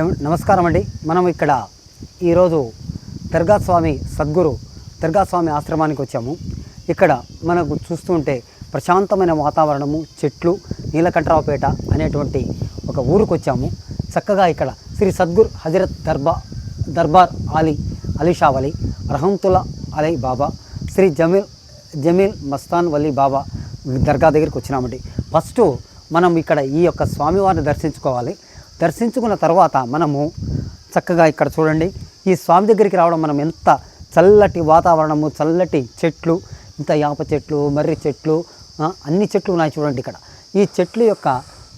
నమస్కారం అండి. మనం ఇక్కడ ఈరోజు దర్గా స్వామి సద్గురు దర్గా స్వామి ఆశ్రమానికి వచ్చాము. ఇక్కడ మనకు చూస్తుంటే ప్రశాంతమైన వాతావరణము చెట్లు నీలకంఠరావుపేట అనేటువంటి ఒక ఊరికి వచ్చాము. చక్కగా ఇక్కడ శ్రీ సద్గురు హజరత్ దర్బా దర్బార్ అలీ అలీ షా వలీ రహంతుల్లా అలీ బాబా శ్రీ జమీల్ జమీల్ మస్తాన్ వలీ బాబా దర్గా దగ్గరికి వచ్చినామండి. ఫస్ట్ మనం ఇక్కడ ఈ యొక్క స్వామివారిని దర్శించుకోవాలి. దర్శించుకున్న తర్వాత మనము చక్కగా ఇక్కడ చూడండి ఈ స్వామి దగ్గరికి రావడం మనం ఎంత చల్లటి వాతావరణము చల్లటి చెట్లు ఇంత యాప చెట్లు మర్రి చెట్లు అన్ని చెట్లు ఉన్నాయి చూడండి ఇక్కడ. ఈ చెట్లు యొక్క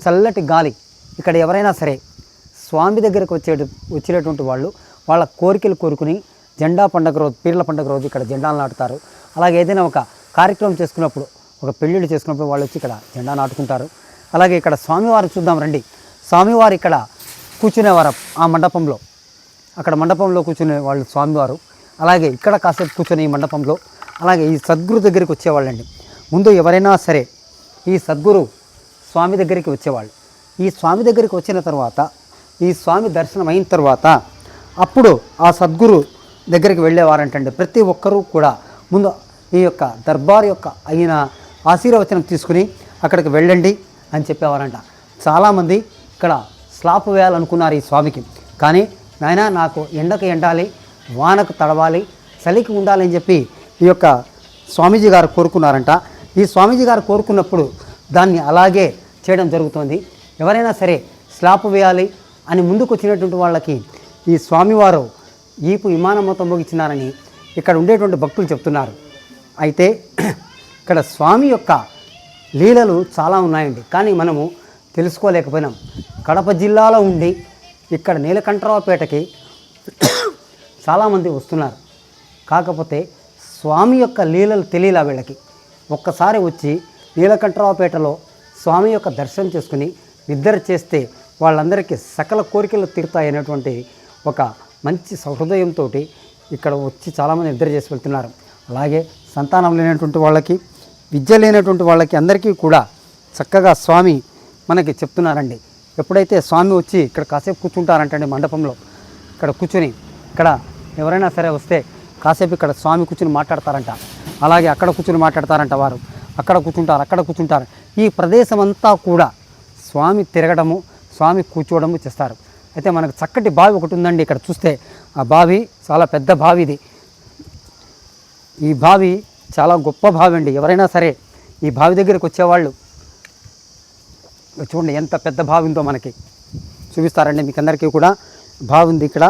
చల్లటి గాలి ఇక్కడ ఎవరైనా సరే స్వామి దగ్గరకు వచ్చే వచ్చేటటువంటి వాళ్ళు వాళ్ళ కోరికలు కోరుకుని జెండా పండుగ రోజు పీర్ల పండుగ రోజు ఇక్కడ జెండాలు నాటుతారు. అలాగే ఏదైనా ఒక కార్యక్రమం చేసుకున్నప్పుడు ఒక పెళ్ళిళ్ళు చేసుకున్నప్పుడు వాళ్ళు వచ్చి ఇక్కడ జెండా నాటుకుంటారు. అలాగే ఇక్కడ స్వామివారు చూద్దాం రండి. స్వామివారు ఇక్కడ కూర్చునేవారు ఆ మండపంలో. అక్కడ మండపంలో కూర్చునే వాళ్ళు స్వామివారు. అలాగే ఇక్కడ కాసేపు కూర్చునే ఈ మండపంలో. అలాగే ఈ సద్గురు దగ్గరికి వచ్చేవాళ్ళండి. ముందు ఎవరైనా సరే ఈ సద్గురు స్వామి దగ్గరికి వచ్చేవాళ్ళు. ఈ స్వామి దగ్గరికి వచ్చిన తర్వాత ఈ స్వామి దర్శనం అయిన తర్వాత అప్పుడు ఆ సద్గురు దగ్గరికి వెళ్ళేవారంటండి. ప్రతి ఒక్కరూ కూడా ముందు ఈ యొక్క దర్బార్ యొక్క అయిన ఆశీర్వచనం తీసుకుని అక్కడికి వెళ్ళండి అని చెప్పేవారంట. చాలామంది ఇక్కడ స్లాప్ వేయాలనుకున్నారు ఈ స్వామికి. కానీ నాయన నాకు ఎండకు ఎండాలి వానకు తడవాలి చలికి ఉండాలని చెప్పి ఈ యొక్క స్వామీజీ గారు కోరుకున్నారంట. ఈ స్వామీజీ గారు కోరుకున్నప్పుడు దాన్ని అలాగే చేయడం జరుగుతుంది. ఎవరైనా సరే స్లాప్ వేయాలి అని ముందుకు వచ్చినటువంటి వాళ్ళకి ఈ స్వామివారు ఈపు విమానం మొత్తం మోగించినారని ఇక్కడ ఉండేటువంటి భక్తులు చెప్తున్నారు. అయితే ఇక్కడ స్వామి యొక్క లీలలు చాలా ఉన్నాయండి. కానీ మనము తెలుసుకోలేకపోయినాం. కడప జిల్లాలో ఉండి ఇక్కడ నీలకంఠరావుపేటకి చాలామంది వస్తున్నారు. కాకపోతే స్వామి యొక్క లీలలు తెలియలా వీళ్ళకి. ఒక్కసారి వచ్చి నీలకంఠరావుపేటలో స్వామి యొక్క దర్శనం చేసుకుని నిద్ర చేస్తే వాళ్ళందరికీ సకల కోరికలు తీరుతాయనేటువంటి ఒక మంచి సహృదయంతో ఇక్కడ వచ్చి చాలామంది నిద్ర చేసి వెళ్తున్నారు. అలాగే సంతానం లేనటువంటి వాళ్ళకి విద్య లేనటువంటి వాళ్ళకి అందరికీ కూడా చక్కగా స్వామి మనకి చెప్తున్నారండి. ఎప్పుడైతే స్వామి వచ్చి ఇక్కడ కాసేపు కూర్చుంటారంటండి మండపంలో ఇక్కడ కూర్చుని ఇక్కడ ఎవరైనా సరే వస్తే కాసేపు ఇక్కడ స్వామి కూర్చుని మాట్లాడతారంట. అలాగే అక్కడ కూర్చుని మాట్లాడతారంట వారు. అక్కడ కూర్చుంటారు అక్కడ కూర్చుంటారు. ఈ ప్రదేశం అంతా కూడా స్వామి తిరగడము స్వామి కూర్చోవడము చేస్తారు. అయితే మనకు చక్కటి బావి ఒకటి ఉందండి ఇక్కడ చూస్తే. ఆ బావి చాలా పెద్ద బావి ఇది. ఈ బావి చాలా గొప్ప బావి అండి. ఎవరైనా సరే ఈ బావి దగ్గరికి వచ్చేవాళ్ళు చూడండి ఎంత పెద్ద బావి ఉందో మనకి. చూపిస్తారండి మీకు అందరికీ కూడా. బావి ఉంది ఇక్కడ.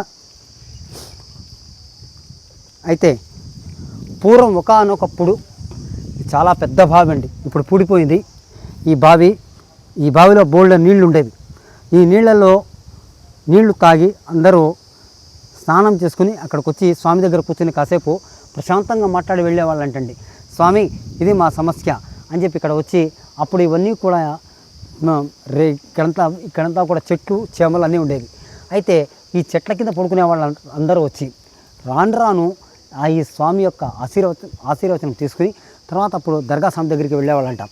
అయితే పూర్వం ఒకనొకప్పుడు చాలా పెద్ద బావి అండి ఇప్పుడు పూడిపోయింది. ఈ బావి ఈ బావిలో బోల్డ్ నీళ్ళు ఉండేవి ఈ నీళ్ళలో నీళ్ళు తాగి అందరూ స్నానం చేసుకుని అక్కడికి వచ్చి స్వామి దగ్గర కూర్చొని కాసేపు ప్రశాంతంగా మాట్లాడి వెళ్ళేవాళ్ళంటండి. స్వామి ఇది మా సమస్య అని చెప్పి ఇక్కడ వచ్చి అప్పుడు ఇవన్నీ కూడా రే ఇక్కడంతా ఇక్కడంతా కూడా చెట్లు చేమలు అన్నీ ఉండేవి. అయితే ఈ చెట్ల కింద పడుకునే వాళ్ళు అందరూ వచ్చి రాను రాను ఆ ఈ స్వామి యొక్క ఆశీర్వచనం ఆశీర్వచనం తీసుకుని తర్వాత అప్పుడు దర్గా స్వామి దగ్గరికి వెళ్ళేవాళ్ళంట.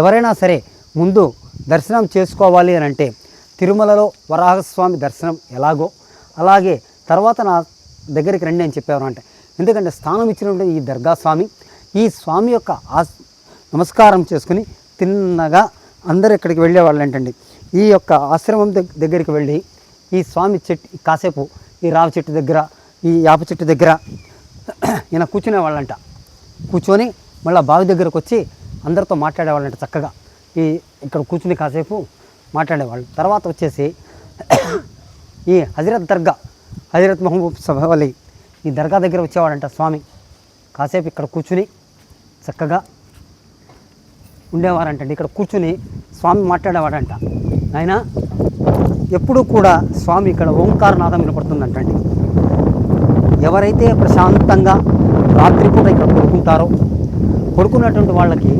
ఎవరైనా సరే ముందు దర్శనం చేసుకోవాలి అని అంటే తిరుమలలో వరాహస్వామి దర్శనం ఎలాగో అలాగే తర్వాత నా దగ్గరికి రండి అని చెప్పేవారు అంటే ఎందుకంటే స్థానం ఇచ్చినటువంటి ఈ దర్గా స్వామి ఈ స్వామి యొక్క ఆస్ నమస్కారం చేసుకుని తిన్నగా అందరూ ఇక్కడికి వెళ్ళేవాళ్ళు ఏంటండి? ఈ యొక్క ఆశ్రమం దగ్గరికి వెళ్ళి ఈ స్వామి చెట్టు కాసేపు ఈ రావి చెట్టు దగ్గర ఈ యాప చెట్టు దగ్గర ఈయన కూర్చునే వాళ్ళంట. కూర్చొని మళ్ళీ బావి దగ్గరకు వచ్చి అందరితో మాట్లాడేవాళ్ళంట చక్కగా. ఈ ఇక్కడ కూర్చుని కాసేపు మాట్లాడేవాళ్ళు తర్వాత వచ్చేసి ఈ హజరత్ దర్గా హజరత్ మహబూబ్ సభవలి ఈ దర్గా దగ్గర వచ్చేవాడంట స్వామి. కాసేపు ఇక్కడ కూర్చుని చక్కగా ఉండేవారంటండి. ఇక్కడ కూర్చుని స్వామి మాట్లాడేవాడంట. ఆయన ఎప్పుడూ కూడా స్వామి ఇక్కడ ఓంకారనాథం వినపడుతుందంటండి. ఎవరైతే ప్రశాంతంగా రాత్రిపూట ఇక్కడ పడుకుంటారో పడుకున్నటువంటి వాళ్ళకి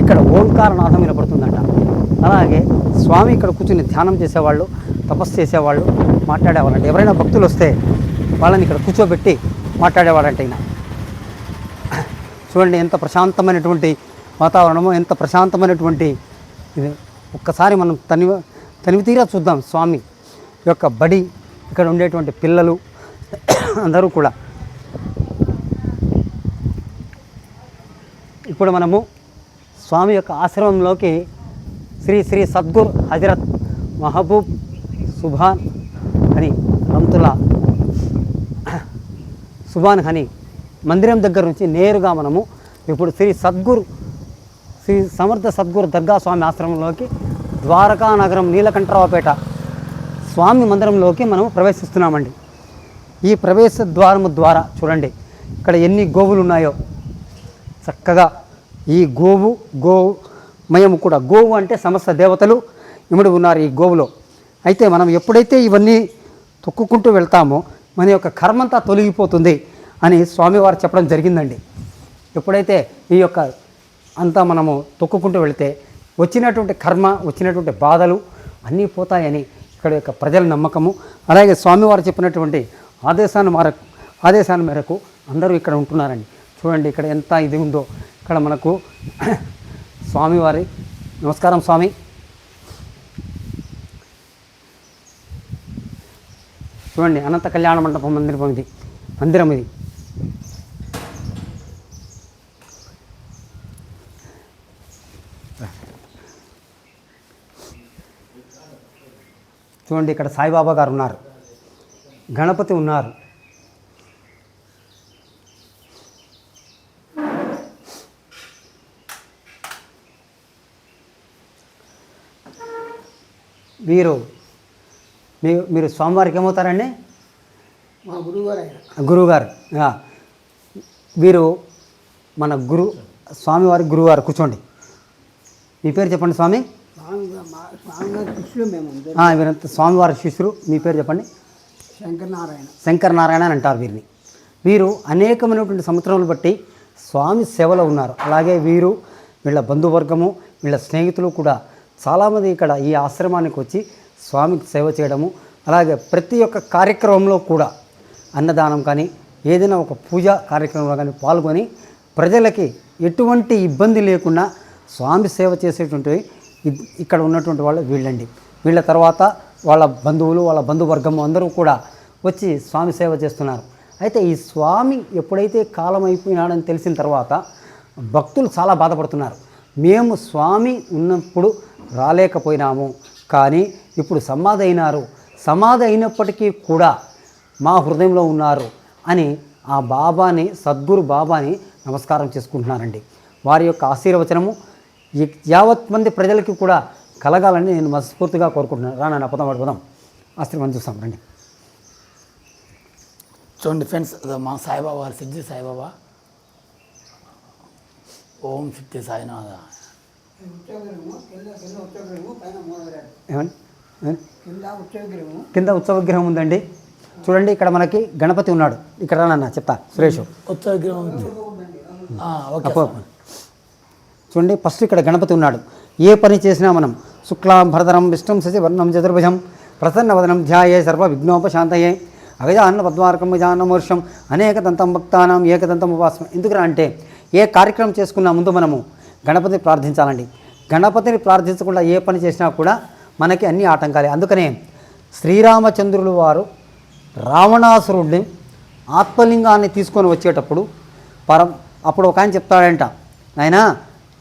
ఇక్కడ ఓంకారనాథం వినపడుతుందంట. అలాగే స్వామి ఇక్కడ కూర్చుని ధ్యానం చేసేవాళ్ళు తపస్సు చేసేవాళ్ళు మాట్లాడేవాళ్ళంట. ఎవరైనా భక్తులు వస్తే వాళ్ళని ఇక్కడ కూర్చోబెట్టి మాట్లాడేవాడంట ఈయన. చూడండి ఎంత ప్రశాంతమైనటువంటి వాతావరణము ఎంత ప్రశాంతమైనటువంటి ఇది. ఒక్కసారి మనం తని తనివి తీరా చూద్దాం. స్వామి యొక్క బడి ఇక్కడ ఉండేటువంటి పిల్లలు అందరూ కూడా. ఇప్పుడు మనము స్వామి యొక్క ఆశ్రమంలోకి శ్రీ శ్రీ సద్గురు హజరత్ మహబూబ్ సుభాన్ అని రంతుల సుభాన్ హని మందిరం దగ్గర నుంచి నేరుగా మనము ఇప్పుడు శ్రీ సద్గురు శ్రీ సమర్థ సద్గురు దర్గా స్వామి ఆశ్రమంలోకి ద్వారకా నగరం నీలకంఠరావుపేట స్వామి మందిరంలోకి మనం ప్రవేశిస్తున్నామండి. ఈ ప్రవేశ ద్వారము ద్వారా చూడండి ఇక్కడ ఎన్ని గోవులు ఉన్నాయో. చక్కగా ఈ గోవు గోవు మయము కూడా. గోవు అంటే సమస్త దేవతలు ఇముడు ఉన్నారు ఈ గోవులో. అయితే మనం ఎప్పుడైతే ఇవన్నీ తొక్కుకుంటూ వెళ్తామో మన యొక్క కర్మంతా తొలగిపోతుంది అని స్వామివారు చెప్పడం జరిగిందండి. ఎప్పుడైతే ఈ యొక్క అంతా మనము తొక్కుకుంటూ వెళితే వచ్చినటువంటి కర్మ వచ్చినటువంటి బాధలు అన్నీ పోతాయని ఇక్కడ యొక్క ప్రజల నమ్మకము. అలాగే స్వామివారు చెప్పినటువంటి ఆదేశాన్ని మేరకు ఆదేశాన్ని మేరకు అందరూ ఇక్కడ ఉంటున్నారండి. చూడండి ఇక్కడ ఎంత ఇది ఉందో. ఇక్కడ మనకు స్వామివారి నమస్కారం స్వామి. చూడండి అనంత కళ్యాణ మండపం మందిరం ఇది. మందిరం ఇది. చూడండి ఇక్కడ సాయిబాబా గారు ఉన్నారు. గణపతి ఉన్నారు. వీరు మీ మీరు స్వామివారికి ఏమవుతారండి? మా గురువుగారు ఆ. వీరు మన గురు స్వామివారి గురువుగారు కూర్చోండి. మీ పేరు చెప్పండి స్వామి. వీరంతా స్వామివారి శిష్యులు. మీ పేరు చెప్పండి? శంకరనారాయణ. శంకర్ నారాయణ అని అంటారు వీరిని. వీరు అనేకమైనటువంటి సంవత్సరములు బట్టి స్వామి సేవలో ఉన్నారు. అలాగే వీరు వీళ్ళ బంధువర్గము వీళ్ళ స్నేహితులు కూడా చాలామంది ఇక్కడ ఈ ఆశ్రమానికి వచ్చి స్వామికి సేవ చేయడము అలాగే ప్రతి ఒక్క కార్యక్రమంలో కూడా అన్నదానం కానీ ఏదైనా ఒక పూజ కార్యక్రమంలో కానీ పాల్గొని ప్రజలకి ఎటువంటి ఇబ్బంది లేకుండా స్వామి సేవ చేసేటువంటి ఇక్కడ ఉన్నటువంటి వాళ్ళు వీళ్ళండి. వీళ్ళ తర్వాత వాళ్ళ బంధువులు వాళ్ళ బంధువర్గము అందరూ కూడా వచ్చి స్వామి సేవ చేస్తున్నారు. అయితే ఈ స్వామి ఎప్పుడైతే కాలం అయిపోయినాడని తెలిసిన తర్వాత భక్తులు చాలా బాధపడుతున్నారు. మేము స్వామి ఉన్నప్పుడు రాలేకపోయినాము. కానీ ఇప్పుడు సమాధి అయినారు. సమాధి అయినప్పటికీ కూడా మా హృదయంలో ఉన్నారు అని ఆ బాబాని సద్గురు బాబాని నమస్కారం చేసుకుంటున్నారండి. వారి యొక్క ఆశీర్వచనము యావత్ మంది ప్రజలకి కూడా కలగాలని నేను మనస్ఫూర్తిగా కోరుకుంటున్నాను. రా నాన్న పదం పదం. ఆశ్రమం చూస్తాం రండి. చూడండి ఫ్రెండ్స్ మా సాయిబాబా వారి సిద్ధి సాయిబాబా. ఓం సిద్ధి సాయినాథ? కింద ఉత్సవ విగ్రహం ఉందండి. చూడండి ఇక్కడ మనకి గణపతి ఉన్నాడు. ఇక్కడ రానన్న చెప్తా. సురేష్. ఉత్సవ విగ్రహం ఉంది. ఆ, ఓకే. చూడండి ఫస్ట్ ఇక్కడ గణపతి ఉన్నాడు. ఏ పని చేసినా మనం శుక్లాం భరతరం విష్ణం శశి వర్ణం చతుర్భుజం ప్రసన్నవదనం ధ్యాయే సర్వ విఘ్నోపశాంతయే. అగజాన్న పద్మార్కం విజానమోర్షం అనేక దంతం భక్తానం ఏకదంతం ఉపాసనం. ఎందుకురా అంటే ఏ కార్యక్రమం చేసుకున్నా ముందు మనము గణపతిని ప్రార్థించాలండి. గణపతిని ప్రార్థించకుండా ఏ పని చేసినా కూడా మనకి అన్ని ఆటంకాలే. అందుకనే శ్రీరామచంద్రులు వారు రావణాసురుడిని ఆత్మలింగాన్ని తీసుకొని వచ్చేటప్పుడు పరం అప్పుడు ఒక ఆయన చెప్తాడంట నాయనా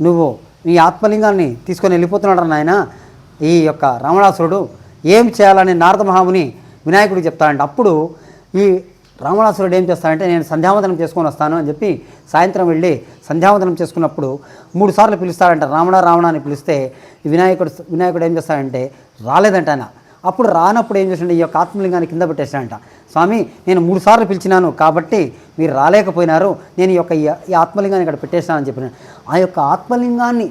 నువ్వు నీ ఆత్మలింగాన్ని తీసుకొని వెళ్ళిపోతున్నాడు నాయన. ఈ యొక్క రావణాసురుడు ఏం చేయాలని నారద మహాముని వినాయకుడికి చెప్తాడంట అప్పుడు ఈ రావణాసురుడు ఏం చేస్తాడంటే నేను సంధ్యావందనం చేసుకొని వస్తాను అని చెప్పి సాయంత్రం వెళ్ళి సంధ్యావందనం చేసుకున్నప్పుడు మూడు సార్లు పిలుస్తాడంట రావణ రావణ అని పిలిస్తే వినాయకుడు వినాయకుడు ఏం చేస్తాడంటే రాలేదంట ఆయన. అప్పుడు రానప్పుడు ఏం చేసిండే ఈ యొక్క ఆత్మలింగాన్ని కింద పెట్టేశాడంట. స్వామి నేను మూడు సార్లు పిలిచినాను కాబట్టి మీరు రాలేకపోయినారు నేను ఈ యొక్క ఈ- ఈ ఆత్మలింగాన్ని ఇక్కడ పెట్టేశానని చెప్పిన ఆ యొక్క ఆత్మలింగాన్ని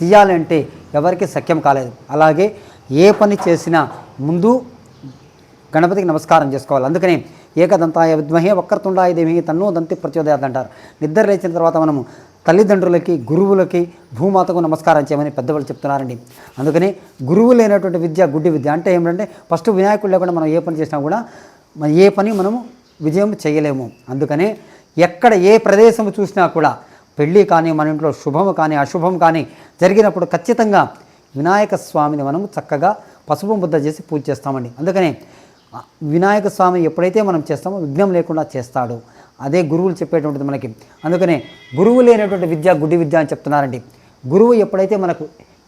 తీయాలంటే ఎవరికి సఖ్యం కాలేదు. అలాగే ఏ పని చేసినా ముందు గణపతికి నమస్కారం చేసుకోవాలి. అందుకనే ఏకదంతాయ విద్మహే వక్రతుండాయ దేవి తన్నో దంతి ప్రచోదయాత్ అంటారు. నిద్ర లేచిన తర్వాత మనము తల్లిదండ్రులకి గురువులకి భూమాతకు నమస్కారం చేయమని పెద్దవాళ్ళు చెప్తున్నారండి. అందుకని గురువు లేనటువంటి విద్య గుడ్డి విద్య. అంటే ఏమిటంటే ఫస్ట్ వినాయకుడు లేకుండా మనం ఏ పని చేసినా కూడా ఏ పని మనము విజయం చేయలేము. అందుకనే ఎక్కడ ఏ ప్రదేశం చూసినా కూడా పెళ్ళి కానీ మన ఇంట్లో శుభము కానీ అశుభం కానీ జరిగినప్పుడు ఖచ్చితంగా వినాయక స్వామిని మనము చక్కగా పసుపు ముద్ద చేసి పూజ చేస్తామండి. అందుకనే వినాయక స్వామి ఎప్పుడైతే మనం చేస్తామో విఘ్నం లేకుండా చేస్తాడు. అదే గురువులు చెప్పేటువంటిది మనకి. అందుకనే గురువు లేనటువంటి విద్య గుడ్డి విద్య అని చెప్తున్నారండి. గురువు ఎప్పుడైతే మనకు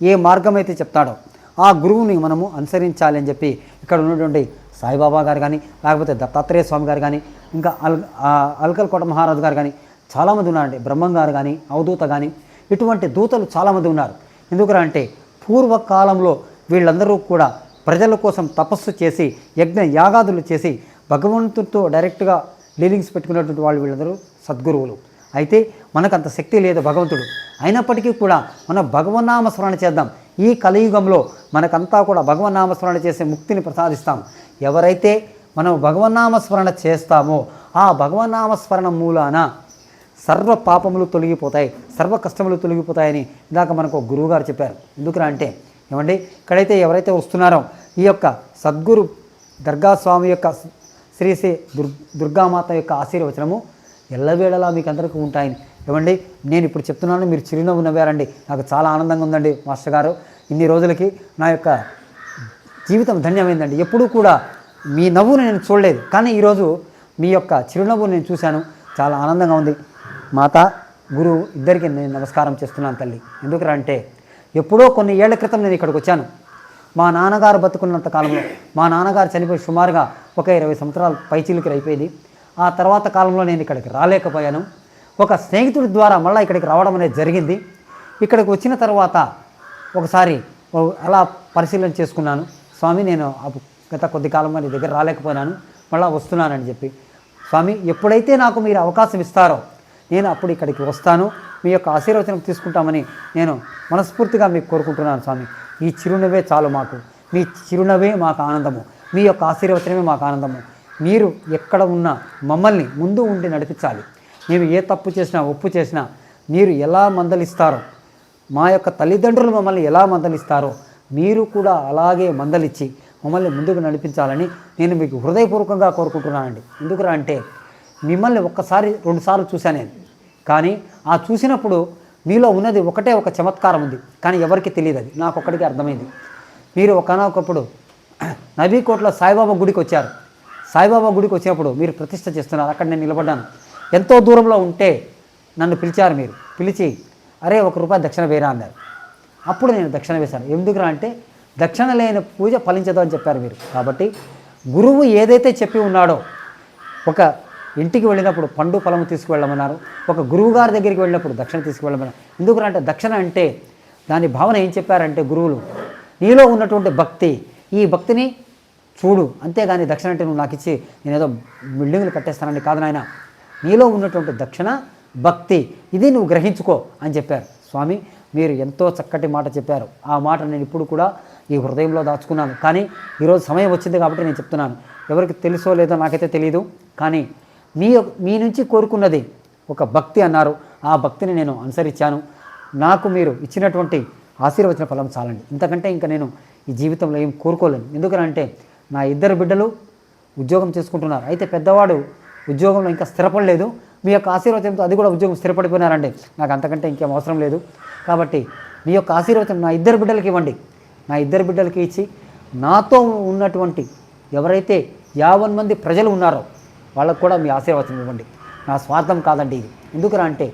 ఏ మార్గం అయితే చెప్తాడో ఆ గురువుని మనము అనుసరించాలి అని చెప్పి ఇక్కడ ఉన్నటువంటి సాయిబాబా గారు కానీ లేకపోతే దత్తాత్రేయ స్వామి గారు కానీ ఇంకా అల్ అల్కల్ కోట మహారాజు గారు కానీ చాలామంది ఉన్నారండి. బ్రహ్మంగారు కానీ అవధూత కానీ ఇటువంటి దూతలు చాలామంది ఉన్నారు. ఎందుకంటే పూర్వకాలంలో వీళ్ళందరూ కూడా ప్రజల కోసం తపస్సు చేసి యజ్ఞ యాగాదులు చేసి భగవంతుడితో డైరెక్ట్గా డీలింగ్స్ పెట్టుకున్నటువంటి వాళ్ళు వీళ్ళందరూ సద్గురువులు. అయితే మనకు అంత శక్తి లేదు భగవంతుడు. అయినప్పటికీ కూడా మనం భగవన్నామస్మరణ చేద్దాం. ఈ కలియుగంలో మనకంతా కూడా భగవన్నామస్మరణ చేసే ముక్తిని ప్రసాదిస్తాం. ఎవరైతే మనం భగవన్నామస్మరణ చేస్తామో ఆ భగవన్నామస్మరణ మూలాన సర్వ పాపములు తొలగిపోతాయి సర్వ కష్టములు తొలగిపోతాయని ఇందాక మనకు గురువుగారు చెప్పారు. ఎందుకురా అంటే ఏమండి? ఇక్కడైతే ఎవరైతే వస్తున్నారో ఈ యొక్క సద్గురు దర్గా స్వామి యొక్క శ్రీ శ్రీ దుర్ దుర్గామాత యొక్క ఆశీర్వచనము ఎల్లవేళలా మీకు అందరికీ ఉంటాయని. ఏమండి? నేను ఇప్పుడు చెప్తున్నాను మీరు చిరునవ్వు నవ్వారండి. నాకు చాలా ఆనందంగా ఉందండి మాస్టర్ గారు. ఇన్ని రోజులకి నా యొక్క జీవితం ధన్యమైందండి. ఎప్పుడూ కూడా మీ నవ్వును నేను చూడలేదు. కానీ ఈరోజు మీ యొక్క చిరునవ్వును నేను చూశాను. చాలా ఆనందంగా ఉంది. మాత గురువు ఇద్దరికి నేను నమస్కారం చేస్తున్నాను తల్లి. ఎందుకురా అంటే ఎప్పుడో కొన్ని ఏళ్ళ క్రితం నేను ఇక్కడికి వచ్చాను. మా నాన్నగారు బతుకున్నంత కాలంలో మా నాన్నగారు చనిపోయి సుమారుగా ఒక ఇరవై సంవత్సరాలు పైచీలకి అయిపోయింది. ఆ తర్వాత కాలంలో నేను ఇక్కడికి రాలేకపోయాను. ఒక స్నేహితుడి ద్వారా మళ్ళీ ఇక్కడికి రావడం అనేది జరిగింది. ఇక్కడికి వచ్చిన తర్వాత ఒకసారి అలా పరిశీలన చేసుకున్నాను. స్వామి నేను గత కొద్ది కాలంగా నీ దగ్గర రాలేకపోయినాను మళ్ళీ వస్తున్నానని చెప్పి. స్వామి ఎప్పుడైతే నాకు మీరు అవకాశం ఇస్తారో నేను అప్పుడు ఇక్కడికి వస్తాను. మీ యొక్క ఆశీర్వచనం తీసుకుంటామని నేను మనస్ఫూర్తిగా మీకు కోరుకుంటున్నాను స్వామి. ఈ చిరునవ్వే చాలు మాకు. మీ చిరునవ్వే మాకు ఆనందము. మీ యొక్క ఆశీర్వచనమే మాకు ఆనందము. మీరు ఎక్కడ ఉన్నా మమ్మల్ని ముందు ఉండి నడిపించాలి. మేము ఏ తప్పు చేసినా ఒప్పు చేసినా మీరు ఎలా మందలిస్తారో మా యొక్క తల్లిదండ్రులు మమ్మల్ని ఎలా మందలిస్తారో మీరు కూడా అలాగే మందలిచ్చి మమ్మల్ని ముందుకు నడిపించాలని నేను మీకు హృదయపూర్వకంగా కోరుకుంటున్నానండి. ఎందుకురా అంటే మిమ్మల్ని ఒక్కసారి రెండుసార్లు చూశాను నేను. కానీ ఆ చూసినప్పుడు మీలో ఉన్నది ఒకటే ఒక చమత్కారం ఉంది. కానీ ఎవరికి తెలియదు అది. నాకు ఒక్కడికి అర్థమైంది. మీరు ఒకనొకప్పుడు నబీకోట్లో సాయిబాబా గుడికి వచ్చారు. సాయిబాబా గుడికి వచ్చినప్పుడు మీరు ప్రతిష్ట చేస్తున్నారు. అక్కడ నేను నిలబడ్డాను. ఎంతో దూరంలో ఉంటే నన్ను పిలిచారు మీరు. పిలిచి అరే ఒక రూపాయి దక్షిణ వేరా అన్నారు. అప్పుడు నేను దక్షిణ వేశాను. ఎందుకురా అంటే దక్షిణ లేని పూజ ఫలించదు అని చెప్పారు మీరు. కాబట్టి గురువు ఏదైతే చెప్పి ఉన్నాడో ఒక ఇంటికి వెళ్ళినప్పుడు పండు ఫలము తీసుకువెళ్ళమన్నారు. ఒక గురువు గారి దగ్గరికి వెళ్ళినప్పుడు దక్షిణ తీసుకువెళ్ళమన్నారు. ఎందుకు అంటే దక్షిణ అంటే దాని భావన ఏం చెప్పారంటే గురువులు నీలో ఉన్నటువంటి భక్తి ఈ భక్తిని చూడు. అంతేగాని దక్షిణ అంటే నువ్వు నాకు ఇచ్చి నేను ఏదో బిల్డింగ్లు కట్టేస్తానని కాదు నాయన. నీలో ఉన్నటువంటి దక్షిణ భక్తి ఇది నువ్వు గ్రహించుకో అని చెప్పారు. స్వామి మీరు ఎంతో చక్కటి మాట చెప్పారు. ఆ మాట నేను ఇప్పుడు కూడా ఈ హృదయంలో దాచుకున్నాను. కానీ ఈరోజు సమయం వచ్చింది కాబట్టి నేను చెప్తున్నాను. ఎవరికి తెలుసో లేదో నాకైతే తెలియదు కానీ మీ మీ నుంచి కోరుకున్నది. ఒక భక్తి అన్నారు. ఆ భక్తిని నేను అనుసరించాను. నాకు మీరు ఇచ్చినటువంటి ఆశీర్వచన ఫలం చాలండి. ఇంతకంటే ఇంకా నేను ఈ జీవితంలో ఏం కోరుకోలేను. ఎందుకనంటే నా ఇద్దరు బిడ్డలు ఉద్యోగం చేసుకుంటున్నారు. అయితే పెద్దవాడు ఉద్యోగంలో ఇంకా స్థిరపడలేదు. మీ యొక్క ఆశీర్వచనంతో అది కూడా ఉద్యోగం స్థిరపడిపోయినారండి. నాకు అంతకంటే ఇంకేం అవసరం లేదు. కాబట్టి మీ యొక్క ఆశీర్వచనం నా ఇద్దరు బిడ్డలకి ఇవ్వండి. నా ఇద్దరు బిడ్డలకి ఇచ్చి నాతో ఉన్నటువంటి ఎవరైతే యావన్ మంది ప్రజలు ఉన్నారో వాళ్ళకు కూడా మీ ఆశీర్వచనం ఇవ్వండి. నా స్వార్థం కాదండి ఇది. ఎందుకురా అంటే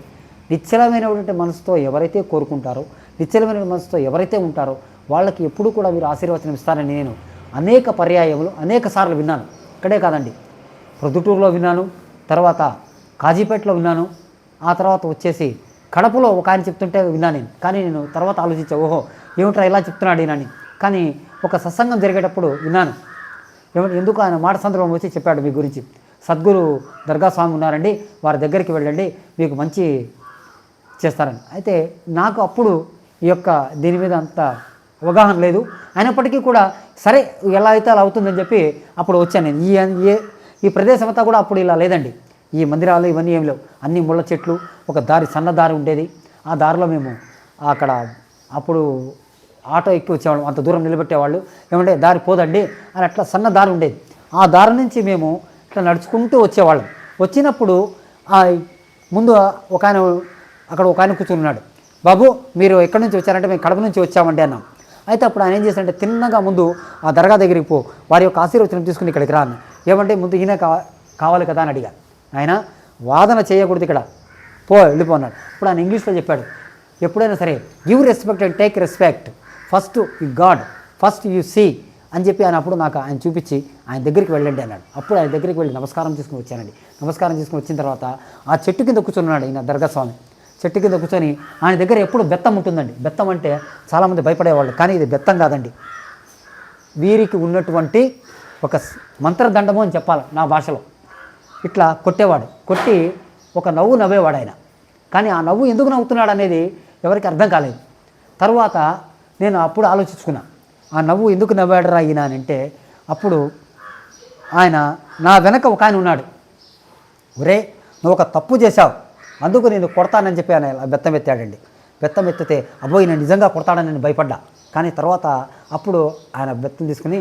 నిశ్చలమైనటువంటి మనసుతో ఎవరైతే కోరుకుంటారో నిశ్చలమైన మనసుతో ఎవరైతే ఉంటారో వాళ్ళకి ఎప్పుడు కూడా మీరు ఆశీర్వచనం ఇస్తారని నేను అనేక పర్యాయములు అనేక సార్లు విన్నాను. ఇక్కడే కాదండి. ప్రొద్దుటూరులో విన్నాను తర్వాత కాజీపేటలో విన్నాను ఆ తర్వాత వచ్చేసి కడపలో ఒక ఆయన చెప్తుంటే విన్నాను నేను. కానీ నేను తర్వాత ఆలోచించా ఓహో ఏమిట్రా ఇలా చెప్తున్నాడు ఈయనని కానీ ఒక సత్సంగం జరిగేటప్పుడు విన్నాను. ఎందుకు ఆయన మాట సందర్భం వచ్చి చెప్పాడు మీ గురించి. సద్గురు దర్గా స్వామి ఉన్నారండి వారి దగ్గరికి వెళ్ళండి మీకు మంచి చేస్తారని. అయితే నాకు అప్పుడు ఈ యొక్క దీని మీద అంత అవగాహన లేదు. అయినప్పటికీ కూడా సరే ఎలా అయితే అలా అవుతుందని చెప్పి అప్పుడు వచ్చాను నేను. ఈ ఏ ఈ ప్రదేశం అంతా కూడా అప్పుడు ఇలా లేదండి. ఈ మందిరాలు ఇవన్నీ ఏం లేవు. అన్ని ముళ్ళ చెట్లు ఒక దారి సన్న దారి ఉండేది. ఆ దారిలో మేము అక్కడ అప్పుడు ఆటో ఎక్కి వచ్చేవాళ్ళం. అంత దూరం నిలబెట్టేవాళ్ళు. ఏమంటే దారి పోదండి అని అట్లా సన్న దారి ఉండేది. ఆ దారి నుంచి మేము ఇట్లా నడుచుకుంటూ వచ్చేవాళ్ళం. వచ్చినప్పుడు ఆ ముందు ఒక ఆయన అక్కడ ఒక ఆయన కూర్చుని ఉన్నాడు. బాబు మీరు ఎక్కడి నుంచి వచ్చారంటే మేము కడప నుంచి వచ్చామండి అన్నాం. అయితే అప్పుడు ఆయన ఏం చేశాడంటే తిన్నగా ముందు ఆ దర్గా దగ్గరికి పో. వారి యొక్క ఆశీర్వచనం తీసుకుని ఇక్కడికి రాను ఏమంటే ముందు ఈయన కావాలి కదా అని అడిగాను ఆయన వాదన చేయకూడదు ఇక్కడ. పో వెళ్ళిపోన్నాడు ఇప్పుడు ఆయన ఇంగ్లీష్లో చెప్పాడు. ఎప్పుడైనా సరే give respect and take respect. First you got. First you see. అని చెప్పి ఆయన అప్పుడు నాకు ఆయన చూపించి ఆయన దగ్గరికి వెళ్ళండి అన్నాడు. అప్పుడు ఆయన దగ్గరికి వెళ్ళి నమస్కారం చేసుకుని వచ్చానండి. నమస్కారం చేసుకుని వచ్చిన తర్వాత ఆ చెట్టు కింద కూర్చున్నాడు ఈయన దర్గా స్వామి చెట్టు కింద కూర్చొని ఆయన దగ్గర ఎప్పుడు బెత్తం ఉంటుందండి. బెత్తం అంటే చాలామంది భయపడేవాళ్ళు కానీ ఇది బెత్తం కాదండి. వీరికి ఉన్నటువంటి ఒక మంత్రదండము అని చెప్పాలి నా భాషలో. ఇట్లా కొట్టేవాడు. కొట్టి ఒక నవ్వు నవ్వేవాడు ఆయన. కానీ ఆ నవ్వు ఎందుకు నవ్వుతున్నాడు అనేది ఎవరికి అర్థం కాలేదు. తర్వాత నేను అప్పుడు ఆలోచించుకున్నా. ఆ నవ్వు ఎందుకు నవ్వాడరా ఈయన అని అంటే అప్పుడు ఆయన నా వెనక ఒక ఆయన ఉన్నాడు. ఒరే నువ్వు ఒక తప్పు చేశావు. అందుకు నేను కొడతానని చెప్పి ఆయన బెత్తం ఎత్తాడండి. బెత్తం ఎత్తితే అబ్బో ఈయన నిజంగా కొడతాడని నేను భయపడ్డా. కానీ తర్వాత అప్పుడు ఆయన బెత్తం తీసుకుని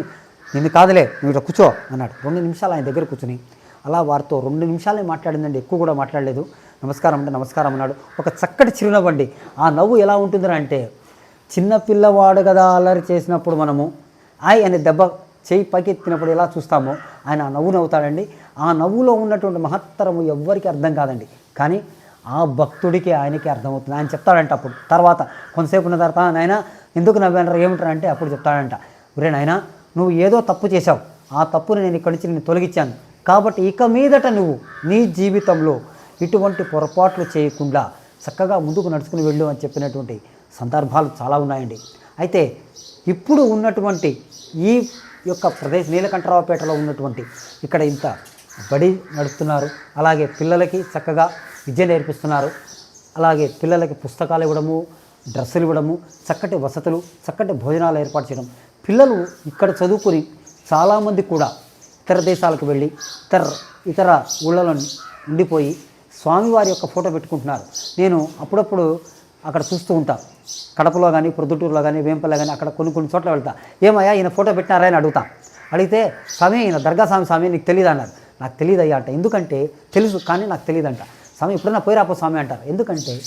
నిన్ను కాదులే నువ్వు కూర్చో అన్నాడు. రెండు నిమిషాలు ఆయన దగ్గర కూర్చుని అలా వారితో రెండు నిమిషాలే మాట్లాడిందండి. ఎక్కువ కూడా మాట్లాడలేదు. నమస్కారం అంటే నమస్కారం అన్నాడు. ఒక చక్కటి చిరునవ్వు అండి ఆ నవ్వు ఎలా ఉంటుందని అంటే చిన్న పిల్లవాడు కదా అల్లరి చేసినప్పుడు మనము ఆయ్ అనే దెబ్బ చేయి పకెత్తినప్పుడు ఎలా చూస్తామో ఆయన ఆ నవ్వు నవ్వుతాడండి ఆ నవ్వులో ఉన్నటువంటి మహత్తరము ఎవ్వరికి అర్థం కాదండి. కానీ ఆ భక్తుడికి ఆయనకి అర్థమవుతుంది. ఆయన చెప్తాడంట అప్పుడు. తర్వాత కొంతసేపు ఉన్న తర్వాత నాయన ఎందుకు నవ్వానరా? ఏమిటారు? అంటే అప్పుడు చెప్తాడంట. ఒరే నాయన నువ్వు ఏదో తప్పు చేశావు. ఆ తప్పుని నేను ఇక్కడి నుంచి నేను తొలగించాను. కాబట్టి ఇక మీదట నువ్వు నీ జీవితంలో ఇటువంటి పొరపాట్లు చేయకుండా చక్కగా ముందుకు నడుచుకుని వెళ్ళు అని చెప్పినటువంటి సందర్భాలు చాలా ఉన్నాయండి. అయితే ఇప్పుడు ఉన్నటువంటి ఈ యొక్క ప్రదేశ్ నీలకంఠరావుపేటలో ఉన్నటువంటి ఇక్కడ ఇంత బడి నడుపుతున్నారు. అలాగే పిల్లలకి చక్కగా విద్య నేర్పిస్తున్నారు. అలాగే పిల్లలకి పుస్తకాలు ఇవ్వడము డ్రెస్సులు ఇవ్వడము చక్కటి వసతులు చక్కటి భోజనాలు ఏర్పాటు చేయడం. పిల్లలు ఇక్కడ చదువుకుని చాలామంది కూడా ఇతర దేశాలకు వెళ్ళి ఇతర ఇతర ఊళ్ళలో ఉండిపోయి స్వామివారి యొక్క ఫోటో పెట్టుకుంటున్నారు. నేను అప్పుడప్పుడు అక్కడ చూస్తూ ఉంటా. కడపలో కానీ ప్రొద్దుటూరులో కానీ వేంపల్లో కానీ అక్కడ కొన్ని కొన్ని చోట్ల వెళ్తా. ఏమయ్యా ఈయన ఫోటో పెట్టినారా అని అడుగుతా. అడిగితే స్వామి ఈయన దర్గా స్వామి స్వామి నీకు తెలియదు అన్నారు నాకు తెలియదు అయ్యా అంట. ఎందుకంటే తెలుసు కానీ నాకు తెలియదంట స్వామి ఎప్పుడైనా పోయిరాపో స్వామి అంటారు. ఎందుకంటే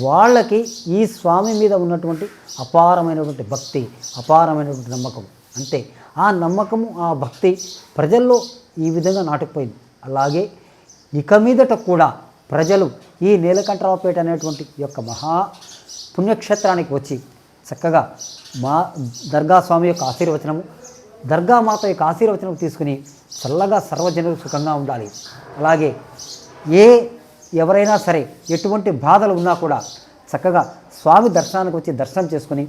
వాళ్ళకి ఈ స్వామి మీద ఉన్నటువంటి అపారమైనటువంటి భక్తి అపారమైనటువంటి నమ్మకం. అంతే. ఆ నమ్మకము ఆ భక్తి ప్రజల్లో ఈ విధంగా నాటుకుపోయింది. అలాగే ఇక మీదట కూడా ప్రజలు ఈ నీలకంఠరావుపేట అనేటువంటి యొక్క మహా పుణ్యక్షేత్రానికి వచ్చి చక్కగా మా దర్గా స్వామి యొక్క ఆశీర్వచనము దర్గా మాత యొక్క ఆశీర్వచనం తీసుకుని చల్లగా సర్వజనులు సుఖంగా ఉండాలి. అలాగే ఏ ఎవరైనా సరే ఎటువంటి బాధలు ఉన్నా కూడా చక్కగా స్వామి దర్శనానికి వచ్చి దర్శనం చేసుకుని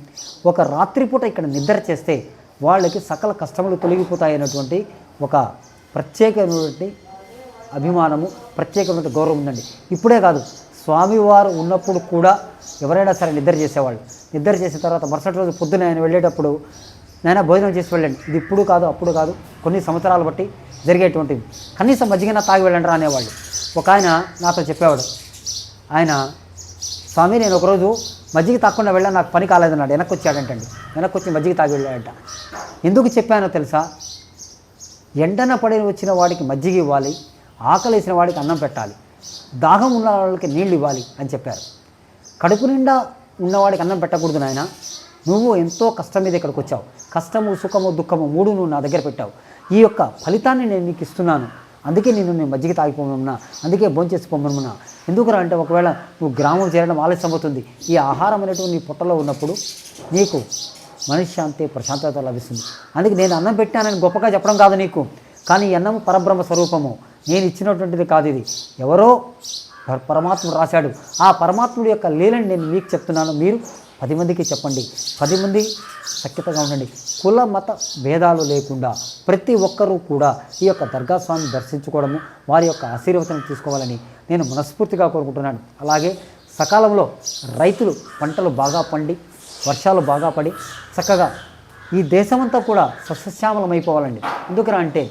ఒక రాత్రిపూట ఇక్కడ నిద్ర చేస్తే వాళ్ళకి సకల కష్టములు తొలగిపోతాయి అనేటువంటి ఒక ప్రత్యేకమైనటువంటి అభిమానము ప్రత్యేకమైన గౌరవం ఉందండి. ఇప్పుడే కాదు స్వామివారు ఉన్నప్పుడు కూడా ఎవరైనా సరే నిద్ర చేసేవాళ్ళు. నిద్ర చేసిన తర్వాత మరుసటి రోజు పొద్దున ఆయన వెళ్ళేటప్పుడు నాయన భోజనం చేసి వెళ్ళండి. ఇది ఇప్పుడు కాదు అప్పుడు కాదు కొన్ని సంవత్సరాలు బట్టి జరిగేటువంటిది. కనీసం మజ్జిగన తాగి వెళ్ళండి రా అనేవాళ్ళు. ఒక ఆయన నాతో చెప్పేవాడు. ఆయన స్వామి నేను ఒకరోజు మజ్జిగ తాకుండా వెళ్ళా నాకు పని కాలేదన్నాడు. వెనక్కి వచ్చాడంటండి వెనక్కి వచ్చి మజ్జిగ తాగి వెళ్ళాడంట. ఎందుకు చెప్పానో తెలుసా? ఎండన పడిన వచ్చిన వాడికి మజ్జిగ ఇవ్వాలి. ఆకలేసిన వాడికి అన్నం పెట్టాలి. దాహం ఉన్న వాళ్ళకి నీళ్ళు ఇవ్వాలి అని చెప్పారు. కడుపు నిండా ఉన్నవాడికి అన్నం పెట్టకూడదు నాయన. నువ్వు ఎంతో కష్టం మీద ఇక్కడికి వచ్చావు. కష్టము సుఖము దుఃఖము మూడు నువ్వు నా దగ్గర పెట్టావు. ఈ యొక్క ఫలితాన్ని నేను నీకు ఇస్తున్నాను. అందుకే నేను నేను మజ్జిగ తాగిపోమన్నా అందుకే భోంచేసి పొమ్మనున్నా. ఎందుకురా అంటే ఒకవేళ నువ్వు గ్రామం చేరడం ఆలస్యం అవుతుంది. ఈ ఆహారం అనేటువంటి నీ పొట్టలో ఉన్నప్పుడు నీకు మనశ్శాంతి ప్రశాంతత లభిస్తుంది. అందుకే నేను అన్నం పెట్టానని గొప్పగా చెప్పడం కాదు నీకు. కానీ అన్నము పరబ్రహ్మ స్వరూపము. నేను ఇచ్చినటువంటిది కాదు ఇది. ఎవరో పరమాత్ముడు రాశాడు. ఆ పరమాత్ముడి యొక్క లీలని నేను మీకు చెప్తున్నాను. మీరు పది మందికి చెప్పండి. పది మంది సఖ్యతగా ఉండండి. కుల మత భేదాలు లేకుండా ప్రతి ఒక్కరూ కూడా ఈ యొక్క దర్గా స్వామిని దర్శించుకోవడము వారి యొక్క ఆశీర్వచనం తీసుకోవాలని నేను మనస్ఫూర్తిగా కోరుకుంటున్నాను. అలాగే సకాలంలో రైతులు పంటలు బాగా పండి వర్షాలు బాగా పడి చక్కగా ఈ దేశమంతా కూడా సస్యశ్యామలం అయిపోవాలండి ఎందుకురా అంటే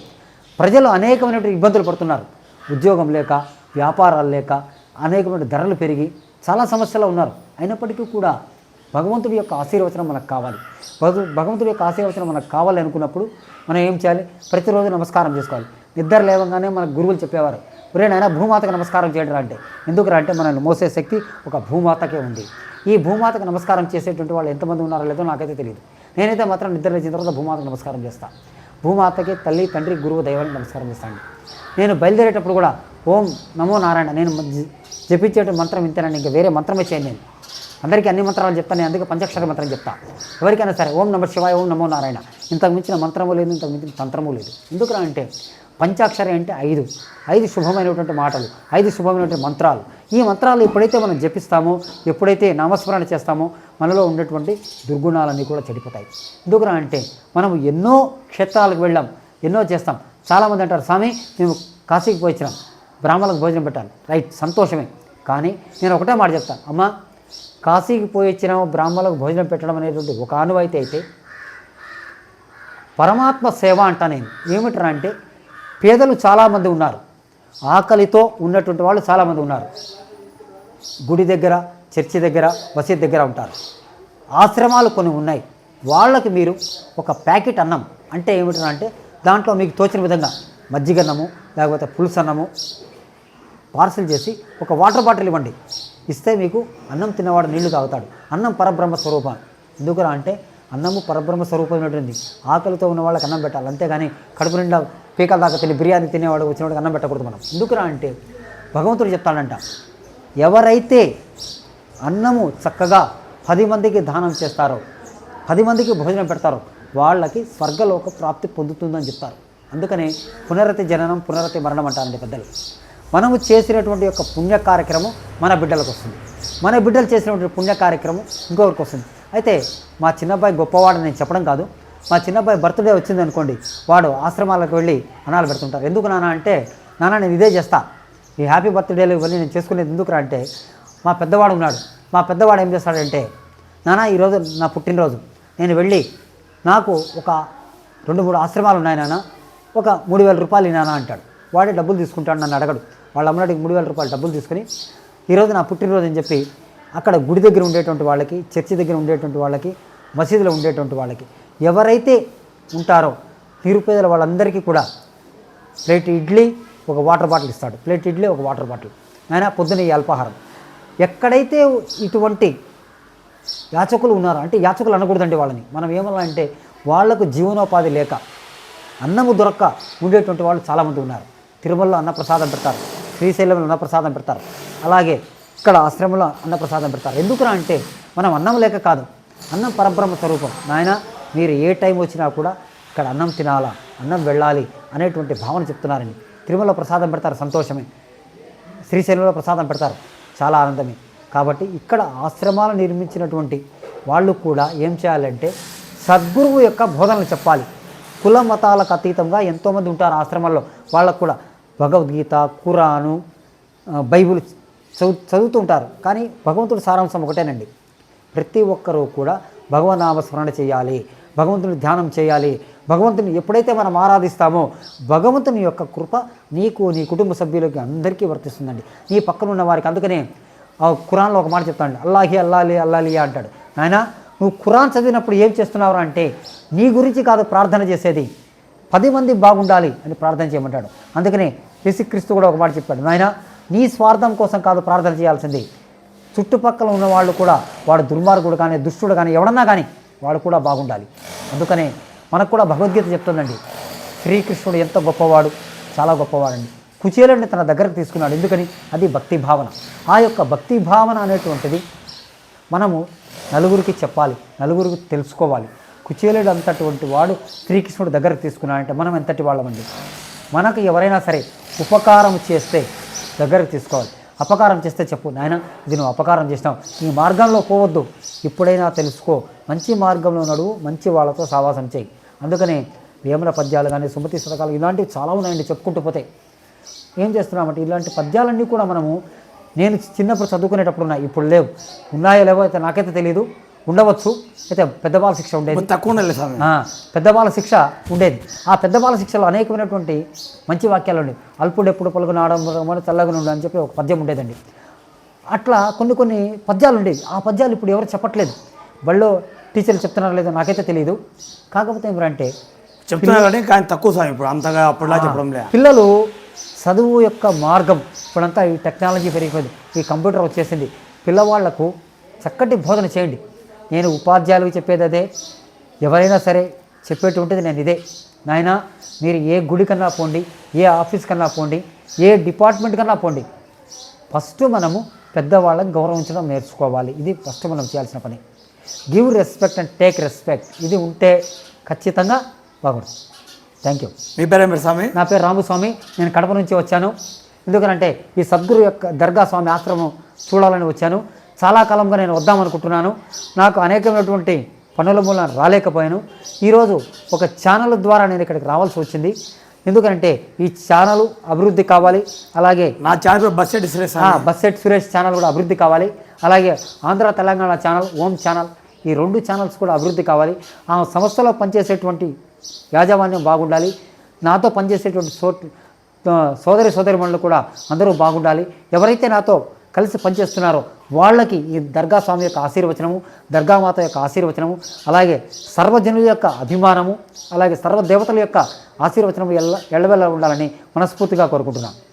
ప్రజలు అనేకమైనటువంటి ఇబ్బందులు పడుతున్నారు. ఉద్యోగం లేక వ్యాపారాలు లేక అనేకమైన ధరలు పెరిగి చాలా సమస్యలు ఉన్నారు. అయినప్పటికీ కూడా భగవంతుడి యొక్క ఆశీర్వచనం మనకు కావాలి. భగవంతుడి యొక్క ఆశీర్వచనం మనకు కావాలి అనుకున్నప్పుడు మనం ఏం చేయాలి? ప్రతిరోజు నమస్కారం చేసుకోవాలి. నిద్ర లేవగానే మన గురువులు చెప్పేవారు ఒరే నాయన భూమాతకు నమస్కారం చేయడం అంటే. ఎందుకురా అంటే మనల్ని మోసే శక్తి ఒక భూమాతకే ఉంది. ఈ భూమాతకు నమస్కారం చేసేటువంటి వాళ్ళు ఎంతమంది ఉన్నారో లేదో నాకైతే తెలియదు. నేనైతే మాత్రం నిద్ర లేచిన తర్వాత భూమాతకు నమస్కారం చేస్తాను భూమాతకి తల్లి తండ్రి గురువు దైవానికి నమస్కారం చేస్తాను. నేను బయలుదేరేటప్పుడు కూడా ఓం నమో నారాయణ నేను జ- జపించేట మంత్రం ఇంతేనండి ఇంకా వేరే మంత్రమే చేయను నేను. అందరికీ అన్ని మంత్రాలు చెప్తాను నేను అందుకే పంచాక్షర మంత్రం చెప్తా. ఎవరికైనా సరే ఓం నమ శివాయ ఓం నమో నారాయణ. ఇంతకు మించిన మంత్రము లేదు ఇంతకు మించిన తంత్రము లేదు. ఎందుకురా అంటే పంచాక్షరి అంటే ఐదు. ఐదు శుభమైనటువంటి మాటలు ఐదు శుభమైనటువంటి మంత్రాలు. ఈ మంత్రాలు ఎప్పుడైతే మనం జపిస్తామో ఎప్పుడైతే నామస్మరణ చేస్తామో మనలో ఉన్నటువంటి దుర్గుణాలన్నీ కూడా చెడిపోతాయి. ఎందుకురా అంటే మనం ఎన్నో క్షేత్రాలకు వెళ్ళాం ఎన్నో చేస్తాం. చాలామంది అంటారు స్వామి మేము కాశీకి పోయించినాం బ్రాహ్మణులకు భోజనం పెట్టాలి రైట్ సంతోషమే. కానీ నేను ఒకటే మాట చెప్తాను అమ్మా కాశీకి పోయి బ్రాహ్మణులకు భోజనం పెట్టడం అనేటువంటి ఒక అనువైతే అయితే పరమాత్మ సేవ అంటా నేను. ఏమిట్రా అంటే పేదలు చాలామంది ఉన్నారు. ఆకలితో ఉన్నటువంటి వాళ్ళు చాలామంది ఉన్నారు. గుడి దగ్గర చర్చి దగ్గర మసీద్ దగ్గర ఉంటారు. ఆశ్రమాలు కొన్ని ఉన్నాయి. వాళ్ళకి మీరు ఒక ప్యాకెట్ అన్నం అంటే ఏమిటంటే దాంట్లో మీకు తోచిన విధంగా మజ్జిగ అన్నము లేకపోతే పులుసు అన్నము పార్సిల్ చేసి ఒక వాటర్ బాటిల్ ఇవ్వండి. ఇస్తే మీకు అన్నం తిన్నవాడు నీళ్ళు తాగుతాడు. అన్నం పరబ్రహ్మ స్వరూపం. ఎందుకురా అంటే అన్నము పరబ్రహ్మ స్వరూపమైనటువంటి ఆకలితో ఉన్న వాళ్ళకి అన్నం పెట్టాలి. అంతేగాని కడుపు నిండా పీకల దాకా తిని బిర్యానీ తినేవాడు వచ్చినవాడికి అన్నం పెట్టకూడదు మనం. ఎందుకురా అంటే భగవంతుడు చెప్తాడంట ఎవరైతే అన్నము చక్కగా పది మందికి దానం చేస్తారో పది మందికి భోజనం పెడతారో వాళ్ళకి స్వర్గలోక ప్రాప్తి పొందుతుందని చెప్తారు. అందుకనే పునరతి జననం పునరతి మరణం అంటారండి పెద్దలు. మనము చేసినటువంటి యొక్క పుణ్య కార్యక్రమం మన బిడ్డలకు వస్తుంది. మన బిడ్డలు చేసినటువంటి పుణ్య కార్యక్రమం ఇంకొకరికి వస్తుంది. అయితే మా చిన్నబ్బాయి గొప్పవాడని నేను చెప్పడం కాదు. మా చిన్నబ్బాయి బర్త్డే వచ్చింది అనుకోండి వాడు ఆశ్రమాలకు వెళ్ళి అనాలు పెడుతుంటారు. ఎందుకు నాన్న అంటే నాన్న నేను ఇదే చేస్తా. ఈ హ్యాపీ బర్త్డేలు ఇవన్నీ నేను చేసుకునేది ఎందుకురా అంటే మా పెద్దవాడు ఉన్నాడు. మా పెద్దవాడు ఏం చేస్తాడంటే నాన్న ఈరోజు నా పుట్టినరోజు. నేను వెళ్ళి నాకు ఒక రెండు మూడు ఆశ్రమాలు ఉన్నాయి నాన్న. ఒక మూడు వేల రూపాయలు నాన్న అంటాడు. వాడే డబ్బులు తీసుకుంటాడు నన్ను అడగడు. వాళ్ళ అమ్మడికి మూడు వేల రూపాయలు డబ్బులు తీసుకుని ఈరోజు నా పుట్టినరోజు అని చెప్పి అక్కడ గుడి దగ్గర ఉండేటువంటి వాళ్ళకి చర్చి దగ్గర ఉండేటువంటి వాళ్ళకి మసీదులో ఉండేటువంటి వాళ్ళకి ఎవరైతే ఉంటారో నిరుపేదల వాళ్ళందరికీ కూడా ప్లేట్ ఇడ్లీ ఒక వాటర్ బాటిల్ ఇస్తాడు. ప్లేట్ ఇడ్లీ ఒక వాటర్ బాటిల్. ఆయన పొద్దున ఈ అల్పాహారం. ఎక్కడైతే ఇటువంటి యాచకులు ఉన్నారో అంటే యాచకులు అనకూడదండి వాళ్ళని. మనం ఏమన్నా అంటే వాళ్ళకు జీవనోపాధి లేక అన్నము దొరక్క ఉండేటువంటి వాళ్ళు చాలామంది ఉన్నారు. తిరుమలలో అన్నప్రసాదం పెడతారు. శ్రీశైలంలో అన్నప్రసాదం పెడతారు. అలాగే ఇక్కడ ఆశ్రమంలో అన్నప్రసాదం పెడతారు. ఎందుకురా అంటే మనం అన్నం లేక కాదు. అన్నం పరబ్రహ్మ స్వరూపం. నాయన మీరు ఏ టైం వచ్చినా కూడా ఇక్కడ అన్నం తినాలా అన్నం వెళ్ళాలి అనేటువంటి భావన చెప్తున్నారని తిరుమల ప్రసాదం పెడతారు సంతోషమే. శ్రీశైలంలో ప్రసాదం పెడతారు చాలా ఆనందమే. కాబట్టి ఇక్కడ ఆశ్రమాలు నిర్మించినటువంటి వాళ్ళు కూడా ఏం చేయాలంటే సద్గురువు యొక్క బోధనలు చెప్పాలి. కుల మతాలకు అతీతంగా ఎంతోమంది ఉంటారు ఆశ్రమాల్లో. వాళ్ళకు కూడా భగవద్గీత ఖురాను బైబుల్ బైబిల్ చదువు చదువుతుంటారు కానీ భగవంతుడు సారాంశం ఒకటేనండి. ప్రతి ఒక్కరూ కూడా భగవన్నామస్మరణ చేయాలి. భగవంతుని ధ్యానం చేయాలి. భగవంతుని ఎప్పుడైతే మనం ఆరాధిస్తామో భగవంతుని యొక్క కృప నీకు నీ కుటుంబ సభ్యులకి అందరికీ వర్తిస్తుందండి. నీ పక్కన ఉన్న వారికి అందుకనే ఆ ఖురాన్లో ఒక మాట చెప్తాడు అల్లాహి అల్లాలి అల్లాలి అంటాడు. నాయన నువ్వు ఖురాన్ చదివినప్పుడు ఏం చేస్తున్నావు అంటే నీ గురించి కాదు ప్రార్థన చేసేది. పది మంది బాగుండాలి అని ప్రార్థన చేయమంటాడు. అందుకనే యేసుక్రీస్తు కూడా ఒక మాట చెప్పాడు. నాయన నీ స్వార్థం కోసం కాదు ప్రార్థన చేయాల్సింది. చుట్టుపక్కల ఉన్న వాళ్ళు కూడా వాడు దుర్మార్గుడు కానీ దుష్టుడు కానీ ఎవడన్నా కానీ వాడు కూడా బాగుండాలి. అందుకనే మనకు కూడా భగవద్గీత చెప్తుందండి శ్రీకృష్ణుడు ఎంత గొప్పవాడు చాలా గొప్పవాడండి. కుచేలని తన దగ్గరకు తీసుకున్నాడు. ఎందుకని? అది భక్తి భావన. ఆ యొక్క భక్తి భావన అనేటువంటిది మనము నలుగురికి చెప్పాలి నలుగురికి తెలుసుకోవాలి. కుచేలుడు అంతటువంటి వాడు శ్రీకృష్ణుడు దగ్గరకు తీసుకున్నాడంటే మనం ఎంతటి వాళ్ళమండి? మనకు ఎవరైనా సరే ఉపకారం చేస్తే దగ్గరకు తీసుకోవాలి. అపకారం చేస్తే చెప్పు. నాయన ఇది నువ్వు అపకారం చేసినావు. ఈ మార్గంలో పోవద్దు. ఇప్పుడైనా తెలుసుకో. మంచి మార్గంలో నడువు మంచి వాళ్ళతో సావాసం చేయి. అందుకనే వేమన పద్యాలు కానీ సుమతి శతకాలు ఇలాంటివి చాలా ఉన్నాయండి చెప్పుకుంటూ పోతే. ఏం చేస్తున్నామంటే ఇలాంటి పద్యాలన్నీ కూడా మనము నేను చిన్నప్పుడు చదువుకునేటప్పుడు ఉన్నాయి ఇప్పుడు లేవు. ఉన్నాయో లేవో అయితే నాకైతే తెలియదు ఉండవచ్చు. అయితే పెద్దవాళ్ళ శిక్ష ఉండేది. తక్కువ ఉండాలి స్వామి ఆ, పెద్దవాళ్ళ శిక్ష ఉండేది. ఆ పెద్దవాళ్ళ శిక్షలో అనేకమైనటువంటి మంచి వాక్యాలు ఉండేవి అల్పుడు ఎప్పుడు పలుకునాడం చల్లగా నుండి అని చెప్పి ఒక పద్యం ఉండేదండి. అట్లా కొన్ని కొన్ని పద్యాలు ఉండేవి. ఆ పద్యాలు ఇప్పుడు ఎవరు చెప్పట్లేదు. బళ్ళో టీచర్లు చెప్తున్నారో లేదో నాకైతే తెలియదు కాకపోతే ఏమిటంటే చెప్తున్నా కానీ తక్కువ స్వామి ఇప్పుడు. అంతగా అప్పటిలా చెప్పడం లే పిల్లలు చదువు యొక్క మార్గం. ఇప్పుడంతా ఈ టెక్నాలజీ పెరిగిపోయింది. ఈ కంప్యూటర్ వచ్చేసింది. పిల్లవాళ్ళకు చక్కటి బోధన చేయండి. నేను ఉపాధ్యాయులకు చెప్పేది అదే. ఎవరైనా సరే చెప్పేటువంటిది నేను ఇదే. నాయనా మీరు ఏ గుడి కన్నా పోండి ఏ ఆఫీస్ కన్నా పోండి ఏ డిపార్ట్మెంట్ కన్నా పోండి. ఫస్ట్ మనము పెద్దవాళ్ళని గౌరవించడం నేర్చుకోవాలి. ఇది ఫస్ట్ మనం చేయాల్సిన పని. Give respect and take respect. ఇది ఉంటే ఖచ్చితంగా బాగుంటుంది. Thank you. మీ పేరే మీరు స్వామి? నా పేరు రామస్వామి నేను కడప నుంచి వచ్చాను. ఎందుకనంటే ఈ సద్గురు యొక్క దర్గా స్వామి ఆశ్రమం చూడాలని వచ్చాను. చాలా కాలంగా నేను వద్దామనుకుంటున్నాను. నాకు అనేకమైనటువంటి పనుల మూలన రాలేకపోయాను. ఈరోజు ఒక ఛానల్ ద్వారా నేను ఇక్కడికి రావాల్సి వచ్చింది. ఎందుకంటే ఈ ఛానల్ అభివృద్ధి కావాలి. అలాగే నా ఛానల్ బస్ స్టేట్ సురేష్ బస్సెట్ సురేష్ ఛానల్ కూడా అభివృద్ధి కావాలి. అలాగే ఆంధ్ర తెలంగాణ ఛానల్ ఓం ఛానల్ ఈ రెండు ఛానల్స్ కూడా అభివృద్ధి కావాలి. ఆ సంస్థలో పనిచేసేటువంటి యాజమాన్యం బాగుండాలి. నాతో పనిచేసేటువంటి సో ఆ, సోదరి సోదరిమణులు కూడా అందరూ బాగుండాలి. ఎవరైతే నాతో కలిసి పనిచేస్తున్నారో. వాళ్ళకి ఈ దర్గా స్వామి యొక్క ఆశీర్వచనము దర్గామాత యొక్క ఆశీర్వచనము అలాగే సర్వజనుల యొక్క అభిమానము అలాగే సర్వ దేవతల యొక్క ఆశీర్వచనము ఎల్ల ఎళ్ళవెళ్ళ ఉండాలని మనస్ఫూర్తిగా కోరుకుంటున్నాను